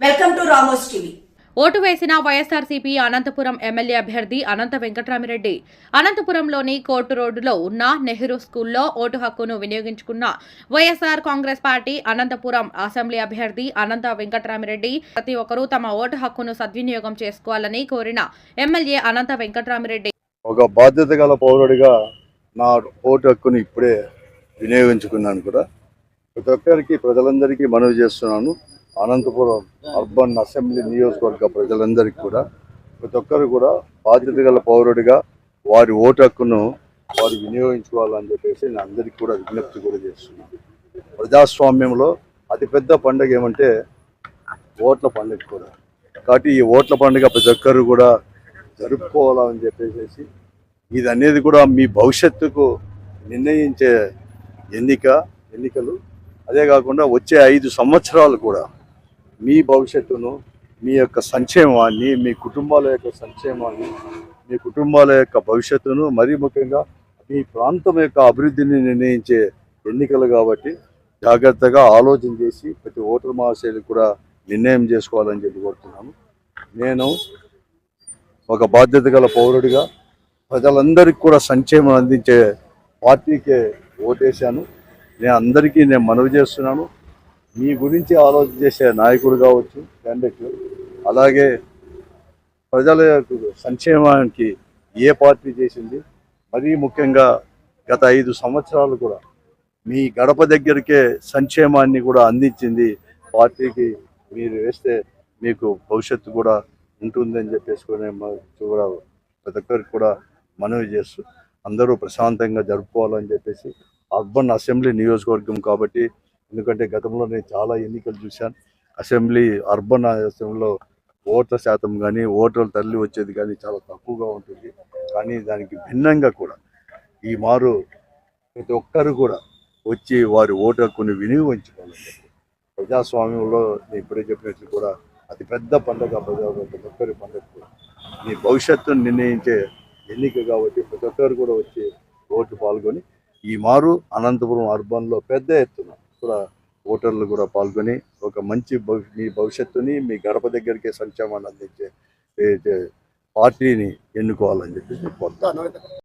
Welcome to Ramos TV. Vote వేసిన YSRCP Anantapuram MLA అభ్యర్థి Anantha Venkatarami Reddy. అనంతపురంలోని court రోడ్డులో ఉన్న నెహ్రూ స్కూల్లో ఓటు హక్కును వినియోగించుకున్న వైఎస్ఆర్ కాంగ్రెస్ పార్టీ అనంతపురం అసెంబ్లీ అభ్యర్థి అనంత వెంకటరామిరెడ్డి ప్రతి ఒక్కరూ తమ ఓటు హక్కును సద్వినియోగం చేసుకోవాలని కోరిన ఎమ్మెల్యే అనంత వెంకటరామిరెడ్డి. ఒక బాధ్యత గల పౌరుడిగా నా ఓటు హక్కుని ఇప్పుడే వినియోగించుకున్నాను కూడా. ప్రతి ఒక్కరికి ప్రజలందరికీ మనవి చేస్తున్నాను. అనంతపురం అర్బన్ అసెంబ్లీ నియోజకవర్గ ప్రజలందరికీ కూడా ప్రతి ఒక్కరు కూడా బాధ్యత గల పౌరుడిగా వారి ఓటు హక్కును వారు వినియోగించుకోవాలని చెప్పేసి నేను అందరికీ కూడా విజ్ఞప్తి కూడా చేస్తున్నాను. ప్రజాస్వామ్యంలో అతిపెద్ద పండుగ ఏమంటే ఓట్ల పండుగ కూడా. కాబట్టి ఈ ఓట్ల పండుగ ప్రతి ఒక్కరు కూడా జరుపుకోవాలని చెప్పేసి ఇది అనేది కూడా మీ భవిష్యత్తుకు నిర్ణయించే ఎన్నిక ఎన్నికలు. అదే కాకుండా వచ్చే ఐదు సంవత్సరాలు కూడా మీ భవిష్యత్తును మీ యొక్క సంక్షేమాన్ని మీ కుటుంబాల యొక్క సంక్షేమాన్ని మీ కుటుంబాల యొక్క భవిష్యత్తును మరీ ముఖ్యంగా మీ ప్రాంతం యొక్క అభివృద్ధిని నిర్ణయించే ఎన్నికలు కాబట్టి జాగ్రత్తగా ఆలోచన చేసి ప్రతి ఓటర్ మహాశైలి కూడా నిర్ణయం చేసుకోవాలని చెప్పి కోరుతున్నాను నేను ఒక బాధ్యత గల పౌరుడిగా ప్రజలందరికీ కూడా సంక్షేమం అందించే పార్టీకే ఓటేశాను. నేను అందరికీ నేను మనవి చేస్తున్నాను. మీ గురించి ఆలోచన చేసే నాయకుడు కావచ్చు క్యాండిడేట్లు అలాగే ప్రజల సంక్షేమానికి ఏ పార్టీ చేసింది మరీ ముఖ్యంగా గత ఐదు సంవత్సరాలు కూడా మీ గడప దగ్గరికే సంక్షేమాన్ని కూడా అందించింది పార్టీకి మీరు వేస్తే మీకు భవిష్యత్తు కూడా ఉంటుందని చెప్పేసి కూడా కూడా ప్రతి ఒక్కరికి కూడా మనవి చేస్తూ అందరూ ప్రశాంతంగా జరుపుకోవాలని చెప్పేసి అర్బన్ అసెంబ్లీ నియోజకవర్గం కాబట్టి ఎందుకంటే గతంలో నేను చాలా ఎన్నికలు చూశాను. అసెంబ్లీ అర్బన్ అసెంబ్లీలో ఓట్ల శాతం కానీ ఓటర్లు తరలి వచ్చేది కానీ చాలా తక్కువగా ఉంటుంది. కానీ దానికి భిన్నంగా కూడా ఈ మారు ప్రతి ఒక్కరు కూడా వచ్చి వారి ఓటు హక్కుని వినియోగించుకోవాలి. ప్రజాస్వామ్యంలో నేను ఇప్పుడే చెప్పినట్లు కూడా అతి పెద్ద పండుగ ప్రజా ప్రతి ఒక్కరి పండుగ కూడా మీ భవిష్యత్తును నిర్ణయించే ఎన్నిక కాబట్టి ప్రతి ఒక్కరు కూడా వచ్చి ఓటు పాల్గొని ఈ మారు అనంతపురం అర్బన్లో పెద్ద ఎత్తున కూడా ఓటర్లు కూడా పాల్గొని ఒక మంచి మీ భవిష్యత్తుని మీ గడప దగ్గరికి సంక్షేమాన్ని అందించే పార్టీని ఎన్నుకోవాలని చెప్పేసి కోరుతాను